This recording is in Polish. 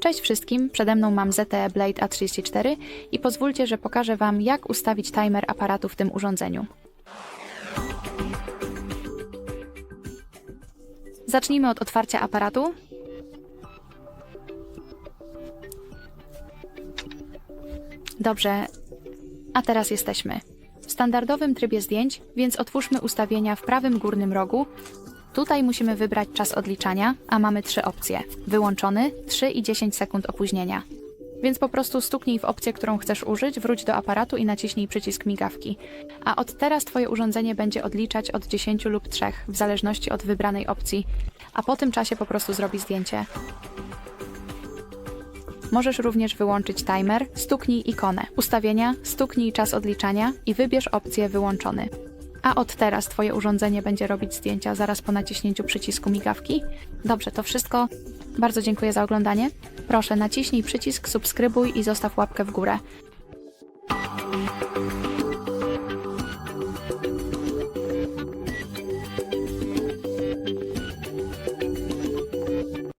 Cześć wszystkim, przede mną mam ZTE Blade A34 i pozwólcie, że pokażę Wam, jak ustawić timer aparatu w tym urządzeniu. Zacznijmy od otwarcia aparatu. Dobrze, a teraz jesteśmy. W standardowym trybie zdjęć, więc otwórzmy ustawienia w prawym górnym rogu. Tutaj musimy wybrać czas odliczania, a mamy trzy opcje. Wyłączony, 3 i 10 sekund opóźnienia. Więc po prostu stuknij w opcję, którą chcesz użyć, wróć do aparatu i naciśnij przycisk migawki. A od teraz Twoje urządzenie będzie odliczać od 10 lub 3, w zależności od wybranej opcji, a po tym czasie po prostu zrobi zdjęcie. Możesz również wyłączyć timer, stuknij ikonę. Ustawienia, stuknij czas odliczania i wybierz opcję wyłączony. A od teraz Twoje urządzenie będzie robić zdjęcia zaraz po naciśnięciu przycisku migawki. Dobrze, to wszystko. Bardzo dziękuję za oglądanie. Proszę naciśnij przycisk subskrybuj i zostaw łapkę w górę.